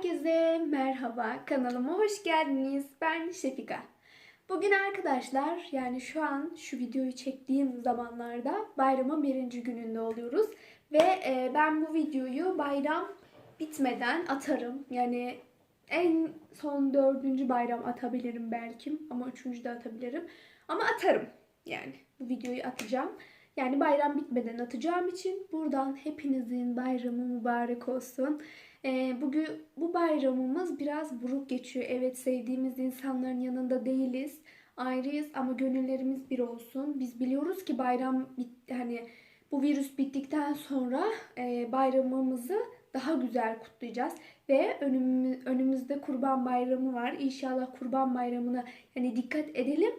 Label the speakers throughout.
Speaker 1: Herkese merhaba, kanalıma hoş geldiniz. Ben Şefika. Bugün arkadaşlar, yani şu an şu videoyu çektiğim zamanlarda bayramın birinci gününde oluyoruz. Ve e, ben bu videoyu bayram bitmeden atarım. Yani en son dördüncü bayram atabilirim belki ama üçüncü de atabilirim. Ama atarım yani bu videoyu atacağım. Yani bayram bitmeden atacağım için buradan hepinizin bayramı mübarek olsun. Ee, bugün bu bayramımız biraz buruk geçiyor. Evet sevdiğimiz insanların yanında değiliz. Ayrıyız ama gönüllerimiz bir olsun. Biz biliyoruz ki bayram bit hani bu virüs bittikten sonra e, bayramımızı daha güzel kutlayacağız ve önümüz, önümüzde Kurban Bayramı var. İnşallah Kurban Bayramı'na yani dikkat edelim.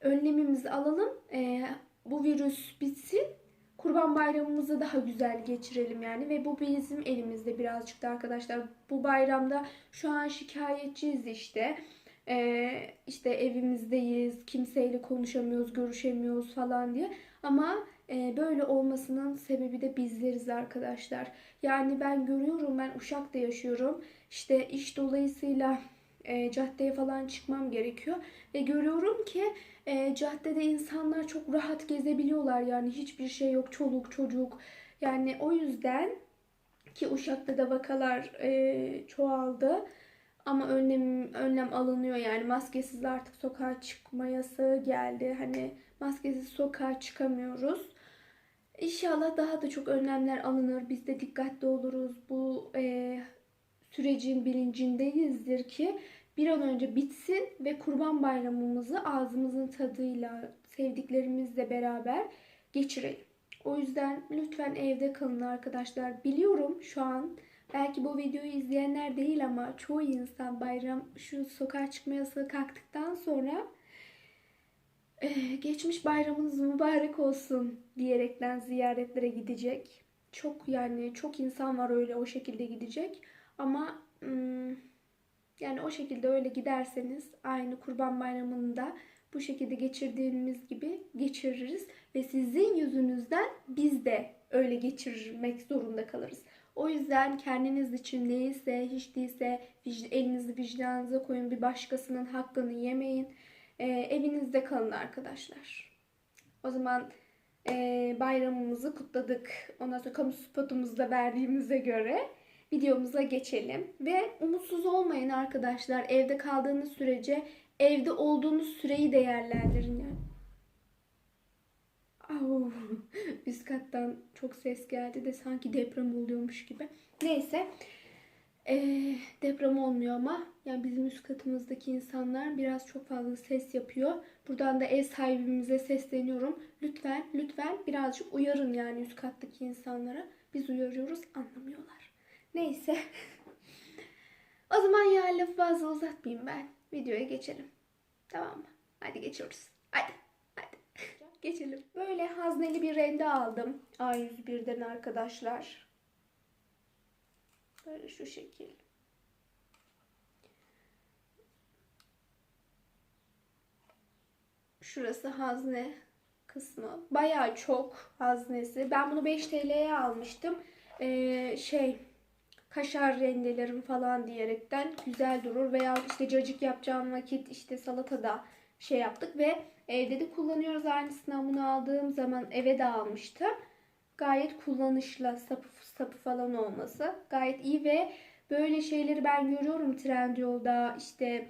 Speaker 1: Önlemimizi alalım. E, bu virüs bitsin. Kurban Bayramımızı daha güzel geçirelim yani ve bu bizim elimizde birazcık da arkadaşlar. Bu bayramda şu an şikayetçiyiz işte. Ee, işte evimizdeyiz, kimseyle konuşamıyoruz, görüşemiyoruz falan diye. Ama e, böyle olmasının sebebi de bizleriz arkadaşlar. Yani ben görüyorum, ben Uşak'ta yaşıyorum. İşte iş dolayısıyla e, caddeye falan çıkmam gerekiyor. Ve görüyorum ki e, caddede insanlar çok rahat gezebiliyorlar. Yani hiçbir şey yok, çoluk çocuk. Yani o yüzden ki Uşak'ta da vakalar e, çoğaldı. Ama önlem önlem alınıyor yani maskesiz artık sokağa çıkma yasağı geldi. Hani maskesiz sokağa çıkamıyoruz. İnşallah daha da çok önlemler alınır. Biz de dikkatli oluruz. Bu e, sürecin bilincindeyizdir ki bir an önce bitsin ve Kurban Bayramımızı ağzımızın tadıyla, sevdiklerimizle beraber geçirelim. O yüzden lütfen evde kalın arkadaşlar. Biliyorum şu an belki bu videoyu izleyenler değil ama çoğu insan bayram şu sokağa çıkma yasağı kalktıktan sonra "Eh, geçmiş bayramınız mübarek olsun diyerekten ziyaretlere gidecek. Çok yani çok insan var öyle o şekilde gidecek. Ama hmm, yani o şekilde öyle giderseniz aynı Kurban Bayramı'nda bu şekilde geçirdiğimiz gibi geçiririz ve sizin yüzünüzden biz de öyle geçirmek zorunda kalırız. O yüzden kendiniz için değilse, hiç değilse elinizi vicdanınıza koyun. Bir başkasının hakkını yemeyin. Ee, evinizde kalın arkadaşlar. O zaman e, bayramımızı kutladık. Ondan sonra kamu spotumuzu da verdiğimize göre videomuza geçelim. Ve umutsuz olmayın arkadaşlar. Evde kaldığınız sürece evde olduğunuz süreyi değerlendirin yani. Üst kattan çok ses geldi de sanki deprem oluyormuş gibi. Neyse. Ee, deprem olmuyor ama yani bizim üst katımızdaki insanlar biraz çok fazla ses yapıyor. Buradan da ev sahibimize sesleniyorum. Lütfen lütfen birazcık uyarın yani üst kattaki insanlara. Biz uyarıyoruz anlamıyorlar. Neyse. o zaman ya lafı fazla uzatmayayım ben. Videoya geçelim. Tamam mı? Hadi geçiyoruz. Hadi. Hadi. Geçelim. Böyle hazneli bir rende aldım. A101'den arkadaşlar. Böyle şu şekil. Şurası hazne kısmı. Bayağı çok haznesi. Ben bunu 5 TL'ye almıştım. Ee, şey kaşar rendelerim falan diyerekten güzel durur. Veya işte cacık yapacağım vakit işte salatada şey yaptık ve evde de kullanıyoruz. Aynısını bunu aldığım zaman eve de almıştım. Gayet kullanışlı sapı, sapı falan olması. Gayet iyi ve böyle şeyleri ben görüyorum Trendyol'da işte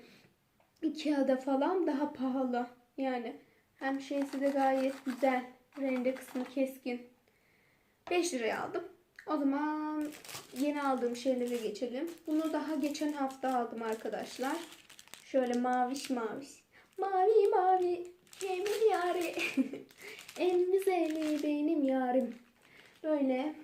Speaker 1: Ikea'da falan daha pahalı. Yani hem şeysi de gayet güzel. Rende kısmı keskin. 5 liraya aldım. O zaman yeni aldığım şeylere geçelim. Bunu daha geçen hafta aldım arkadaşlar. Şöyle maviş maviş. Mavi mavi yemin yari. en güzeli benim yarim. Böyle.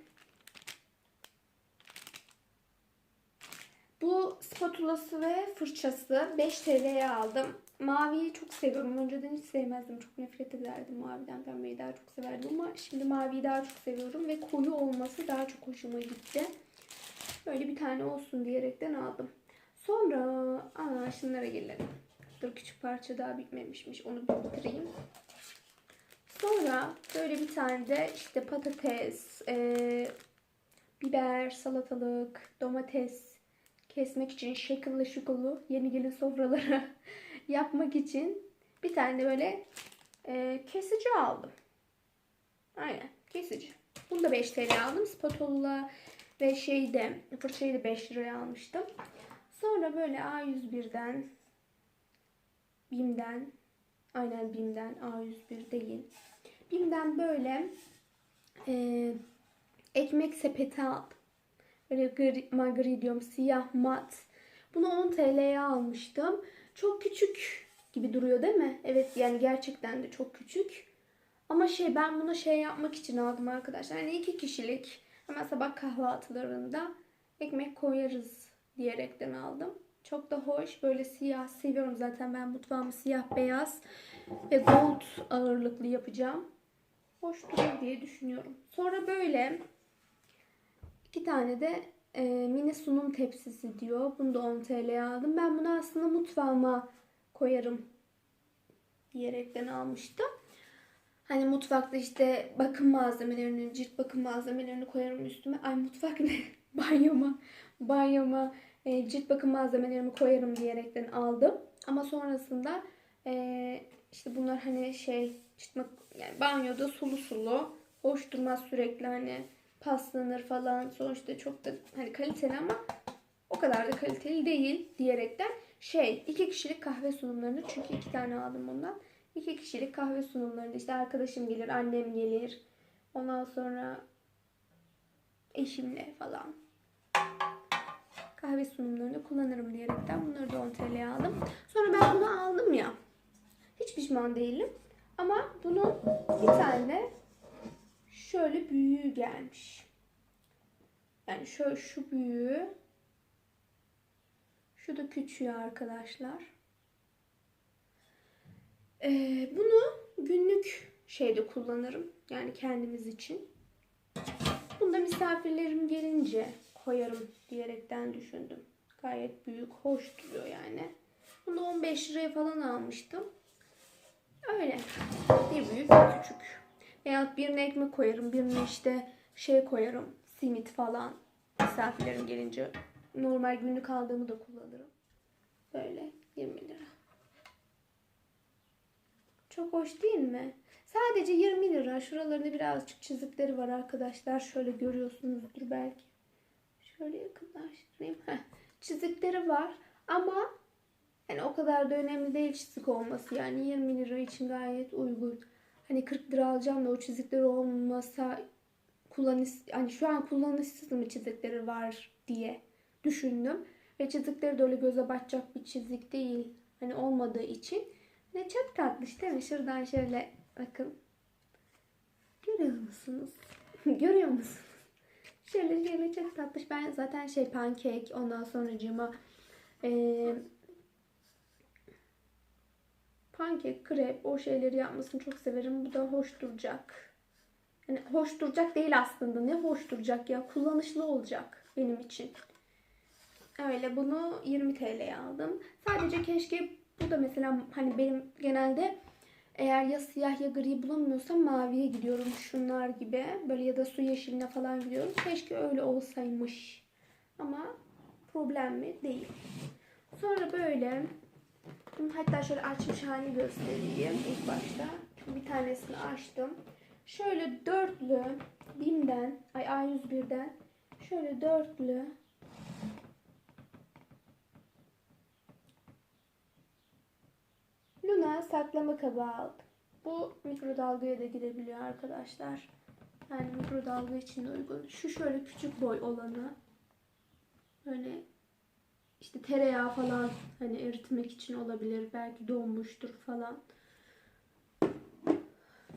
Speaker 1: Bu spatulası ve fırçası 5 TL'ye aldım. Maviyi çok seviyorum. Önceden hiç sevmezdim. Çok nefret ederdim maviden. Pembeyi daha çok severdim ama şimdi maviyi daha çok seviyorum ve koyu olması daha çok hoşuma gitti. Böyle bir tane olsun diyerekten aldım. Sonra aa, şunlara gelelim. Dur küçük parça daha bitmemişmiş. Onu bitireyim. Sonra böyle bir tane de işte patates, e, biber, salatalık, domates, kesmek için şekilli şukulu yeni gelin sofraları yapmak için bir tane böyle e, kesici aldım. Aynen kesici. Bunu da 5 TL aldım. Spatula ve şeyi de fırçayı da 5 liraya almıştım. Sonra böyle A101'den BİM'den aynen BİM'den A101 değil. BİM'den böyle e, ekmek sepeti aldım. Böyle gri, magridium siyah mat. Bunu 10 TL'ye almıştım. Çok küçük gibi duruyor değil mi? Evet yani gerçekten de çok küçük. Ama şey ben bunu şey yapmak için aldım arkadaşlar. Yani iki kişilik hemen sabah kahvaltılarında ekmek koyarız diyerekten aldım. Çok da hoş. Böyle siyah seviyorum zaten ben mutfağımı siyah beyaz ve gold ağırlıklı yapacağım. Hoş durur diye düşünüyorum. Sonra böyle iki tane de e, mini sunum tepsisi diyor. Bunu da 10 TL'ye aldım. Ben bunu aslında mutfağıma koyarım diyerekten almıştım. Hani mutfakta işte bakım malzemelerini, cilt bakım malzemelerini koyarım üstüme. Ay mutfak ne? banyoma, banyoma e, cilt bakım malzemelerimi koyarım diyerekten aldım. Ama sonrasında e, işte bunlar hani şey cilt yani banyoda sulu sulu hoş durmaz sürekli hani paslanır falan. Sonuçta çok da hani kaliteli ama o kadar da kaliteli değil diyerekten şey iki kişilik kahve sunumlarını çünkü iki tane aldım bundan. İki kişilik kahve sunumlarında işte arkadaşım gelir, annem gelir. Ondan sonra eşimle falan kahve sunumlarında kullanırım diyerekten bunları da 10 TL'ye aldım. Sonra ben bunu aldım ya. Hiç pişman değilim. Ama bunun bir tane şöyle büyüğü gelmiş. Yani şöyle şu büyüğü. Şu da küçüğü arkadaşlar. Ee, bunu günlük şeyde kullanırım. Yani kendimiz için. Bunu da misafirlerim gelince koyarım diyerekten düşündüm. Gayet büyük, hoş duruyor yani. Bunu 15 liraya falan almıştım. Öyle. Bir büyük, bir küçük. Veyahut birine ekmek koyarım, birine işte şey koyarım. Simit falan. Misafirlerim gelince normal günlük aldığımı da kullanırım. Böyle 20 lira. Çok hoş değil mi? Sadece 20 lira. Şuralarında birazcık çizikleri var arkadaşlar. Şöyle görüyorsunuzdur belki. Şöyle yakınlaştırayım. Heh. Çizikleri var ama yani o kadar da önemli değil çizik olması. Yani 20 lira için gayet uygun. Hani 40 lira alacağım da o çizikleri olmasa kullanış hani şu an kullanışsız mı çizikleri var diye düşündüm. Ve çizikleri de öyle göze batacak bir çizik değil. Hani olmadığı için. Ne çok tatlış değil mi? Şuradan şöyle bakın. Görüyor musunuz? Görüyor musunuz? Şöyle şöyle çok tatlış. Ben zaten şey pankek ondan sonra cıma eee pankek, krep o şeyleri yapmasını çok severim. Bu da hoş duracak. Yani hoş duracak değil aslında. Ne hoş duracak ya? Kullanışlı olacak benim için. Öyle bunu 20 TL'ye aldım. Sadece keşke bu da mesela hani benim genelde eğer ya siyah ya gri bulamıyorsam maviye gidiyorum şunlar gibi. Böyle ya da su yeşiline falan gidiyorum. Keşke öyle olsaymış. Ama problem mi? Değil. Sonra böyle hatta şöyle açmış halini göstereyim ilk başta. Bir tanesini açtım. Şöyle dörtlü BİM'den, ay A101'den şöyle dörtlü Luna saklama kabı aldım. Bu mikrodalgaya da gidebiliyor arkadaşlar. Yani mikrodalga için uygun. Şu şöyle küçük boy olanı. Böyle işte tereyağı falan hani eritmek için olabilir. Belki donmuştur falan.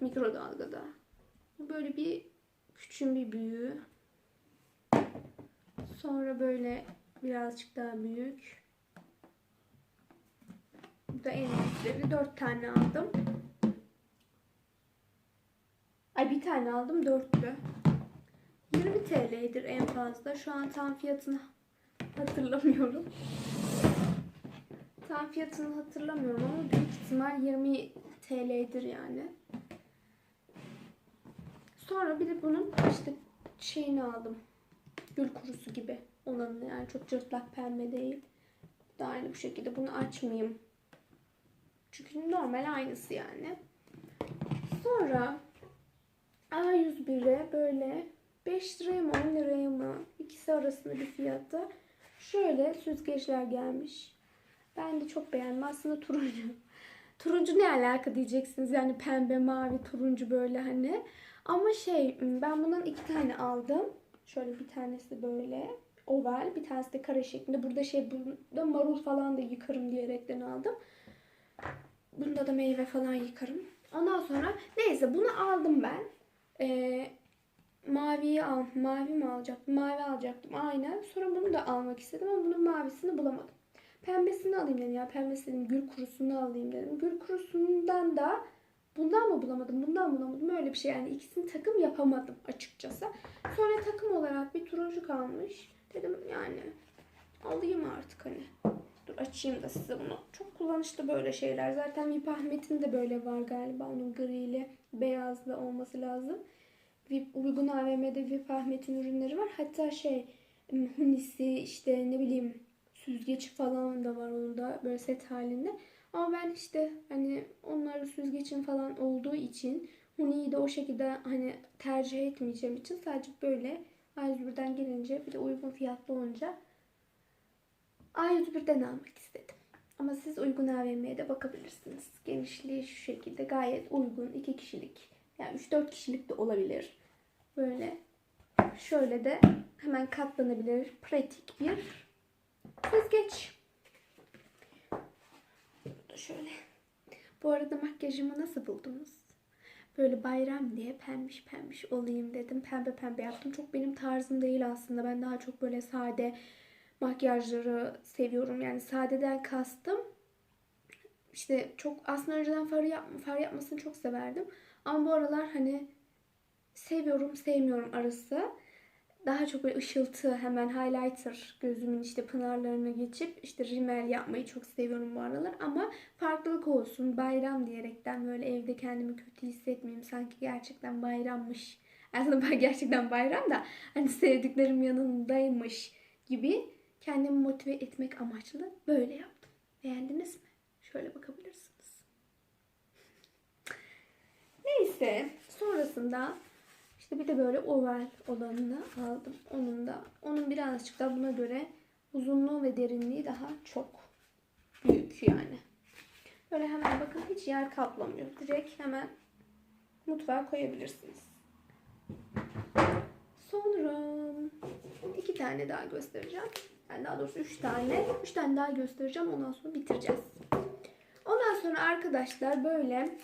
Speaker 1: Mikrodalgada. Böyle bir küçüğün bir büyüğü. Sonra böyle birazcık daha büyük. Bu da en büyükleri. Dört tane aldım. Ay bir tane aldım dörtlü. 20 TL'dir en fazla. Şu an tam fiyatını hatırlamıyorum. Tam fiyatını hatırlamıyorum ama büyük ihtimal 20 TL'dir yani. Sonra bir de bunun işte şeyini aldım. Gül kurusu gibi. olanı yani çok cırtlak pembe değil. Da aynı bu şekilde. Bunu açmayayım. Çünkü normal aynısı yani. Sonra A101'e böyle 5 liraya mı 10 liraya mı ikisi arasında bir fiyatı şöyle süzgeçler gelmiş. Ben de çok beğendim. Aslında turuncu. Turuncu ne alaka diyeceksiniz. Yani pembe, mavi, turuncu böyle hani. Ama şey ben bundan iki tane aldım. Şöyle bir tanesi böyle oval, bir tanesi de kare şeklinde. Burada şey burada marul falan da yıkarım diyerekten aldım. Bunda da meyve falan yıkarım. Ondan sonra neyse bunu aldım ben. Ee, maviyi al, mavi mi alacaktım? Mavi alacaktım aynen. Sonra bunu da almak istedim ama bunun mavisini bulamadım. Pembesini alayım dedim ya. Pembesi. Gül kurusunu alayım dedim. Gül kurusundan da bundan mı bulamadım? Bundan mı bulamadım? Öyle bir şey yani. ikisini takım yapamadım açıkçası. Sonra takım olarak bir turuncu kalmış. Dedim yani alayım artık hani. Dur açayım da size bunu. Çok kullanışlı böyle şeyler. Zaten Vip Ahmet'in de böyle var galiba. Onun griyle beyazlı olması lazım. Vip, uygun AVM'de Vip Ahmet'in ürünleri var. Hatta şey hunisi işte ne bileyim süzgeci falan da var onun da böyle set halinde. Ama ben işte hani onları süzgecin falan olduğu için Huni'yi de o şekilde hani tercih etmeyeceğim için sadece böyle A101'den gelince bir de uygun fiyatlı olunca A101'den almak istedim. Ama siz uygun AVM'ye de bakabilirsiniz. Genişliği şu şekilde gayet uygun. 2 kişilik yani 3-4 kişilik de olabilir. Böyle şöyle de hemen katlanabilir pratik bir süzgeç. Şöyle. Bu arada makyajımı nasıl buldunuz? Böyle bayram diye pembiş pembiş olayım dedim. Pembe pembe yaptım. Çok benim tarzım değil aslında. Ben daha çok böyle sade makyajları seviyorum. Yani sadeden kastım. İşte çok aslında önceden far, yap, far yapmasını çok severdim. Ama bu aralar hani seviyorum sevmiyorum arası. Daha çok böyle ışıltı hemen highlighter gözümün işte pınarlarına geçip işte rimel yapmayı çok seviyorum bu aralar. Ama farklılık olsun bayram diyerekten böyle evde kendimi kötü hissetmeyeyim. Sanki gerçekten bayrammış. Aslında gerçekten bayram da hani sevdiklerim yanındaymış gibi kendimi motive etmek amaçlı böyle yaptım. Beğendiniz mi? Şöyle bakabilirsiniz. Neyse sonrasında işte bir de böyle oval olanını aldım. Onun da onun birazcık da buna göre uzunluğu ve derinliği daha çok büyük yani. Böyle hemen bakın hiç yer kaplamıyor. Direkt hemen mutfağa koyabilirsiniz. Sonra iki tane daha göstereceğim. Yani daha doğrusu üç tane. Üç tane daha göstereceğim. Ondan sonra bitireceğiz. Ondan sonra arkadaşlar böyle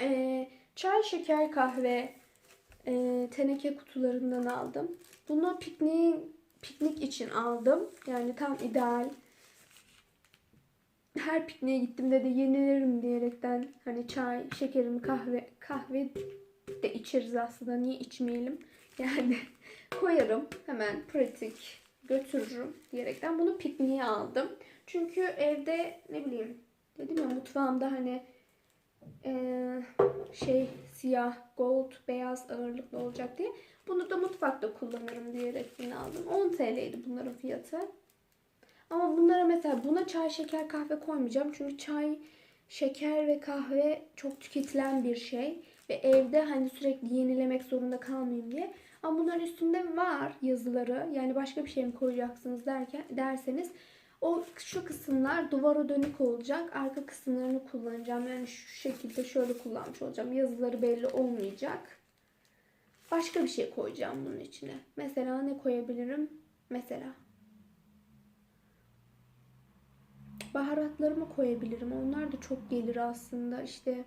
Speaker 1: e, çay, şeker, kahve e, teneke kutularından aldım. Bunu piknik piknik için aldım. Yani tam ideal. Her pikniğe gittiğimde de yenilerim diyerekten hani çay, şekerim, kahve, kahve de içeriz aslında. Niye içmeyelim? Yani koyarım hemen pratik götürürüm diyerekten bunu pikniğe aldım. Çünkü evde ne bileyim dedim ya mutfağımda hani ee, şey siyah, gold, beyaz ağırlıklı olacak diye. Bunu da mutfakta kullanırım diyerek bunu aldım. 10 TL'ydi bunların fiyatı. Ama bunlara mesela buna çay, şeker, kahve koymayacağım. Çünkü çay, şeker ve kahve çok tüketilen bir şey. Ve evde hani sürekli yenilemek zorunda kalmayayım diye. Ama bunların üstünde var yazıları. Yani başka bir şey mi koyacaksınız derken derseniz o şu kısımlar duvara dönük olacak. Arka kısımlarını kullanacağım. Yani şu şekilde şöyle kullanmış olacağım. Yazıları belli olmayacak. Başka bir şey koyacağım bunun içine. Mesela ne koyabilirim? Mesela baharatlarımı koyabilirim. Onlar da çok gelir aslında. İşte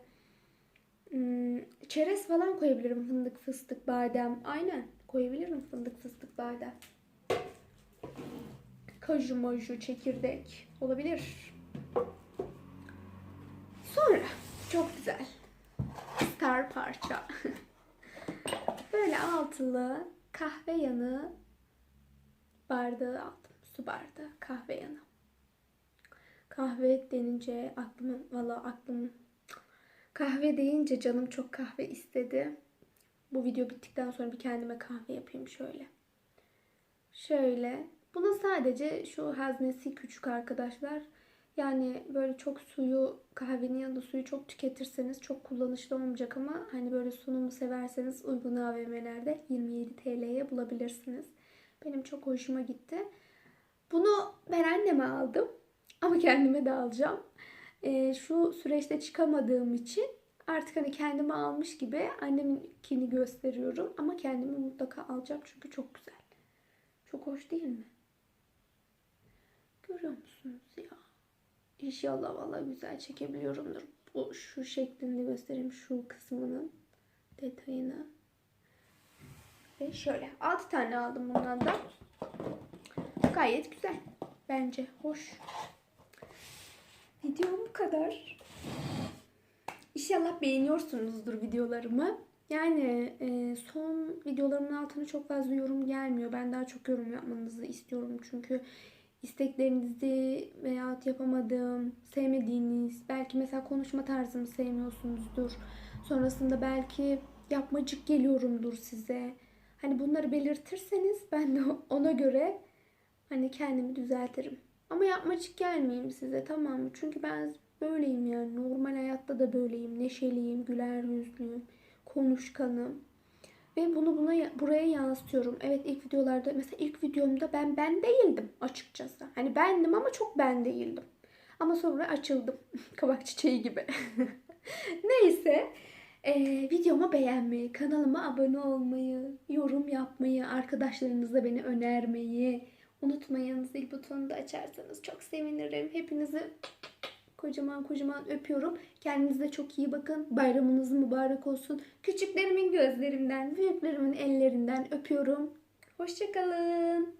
Speaker 1: hmm, çerez falan koyabilirim. Fındık, fıstık, badem. Aynen koyabilirim fındık, fıstık, badem kaju maju çekirdek olabilir. Sonra çok güzel star parça. Böyle altılı kahve yanı bardağı aldım. Su bardağı kahve yanı. Kahve denince aklım valla aklım kahve deyince canım çok kahve istedi. Bu video bittikten sonra bir kendime kahve yapayım şöyle. Şöyle. Buna sadece şu haznesi küçük arkadaşlar. Yani böyle çok suyu kahvenin yanında suyu çok tüketirseniz çok kullanışlı olmayacak ama hani böyle sunumu severseniz uygun AVM'lerde 27 TL'ye bulabilirsiniz. Benim çok hoşuma gitti. Bunu ben anneme aldım ama kendime de alacağım. Ee, şu süreçte çıkamadığım için artık hani kendime almış gibi anneminkini gösteriyorum ama kendimi mutlaka alacağım çünkü çok güzel. Çok hoş değil mi? Görüyor musunuz ya? İnşallah vallahi güzel çekebiliyorumdur. Bu şu şeklinde göstereyim şu kısmının detayını. Ve şöyle 6 tane aldım bundan da. Gayet güzel. Bence hoş. Videom bu kadar. İnşallah beğeniyorsunuzdur videolarımı. Yani e, son videolarımın altına çok fazla yorum gelmiyor. Ben daha çok yorum yapmanızı istiyorum. Çünkü isteklerinizi veya yapamadığım, sevmediğiniz, belki mesela konuşma tarzımı sevmiyorsunuzdur. Sonrasında belki yapmacık geliyorumdur size. Hani bunları belirtirseniz ben de ona göre hani kendimi düzeltirim. Ama yapmacık gelmeyeyim size tamam mı? Çünkü ben böyleyim yani. Normal hayatta da böyleyim. Neşeliyim, güler yüzlüyüm, konuşkanım. Ve bunu buna buraya yansıtıyorum. Evet ilk videolarda mesela ilk videomda ben ben değildim açıkçası. Hani bendim ama çok ben değildim. Ama sonra açıldım. Kabak çiçeği gibi. Neyse. Ee, videomu beğenmeyi, kanalıma abone olmayı, yorum yapmayı, arkadaşlarınızla beni önermeyi unutmayın. Zil butonunu da açarsanız çok sevinirim. Hepinizi kocaman kocaman öpüyorum. Kendinize çok iyi bakın. Bayramınız mübarek olsun. Küçüklerimin gözlerinden, büyüklerimin ellerinden öpüyorum. Hoşçakalın.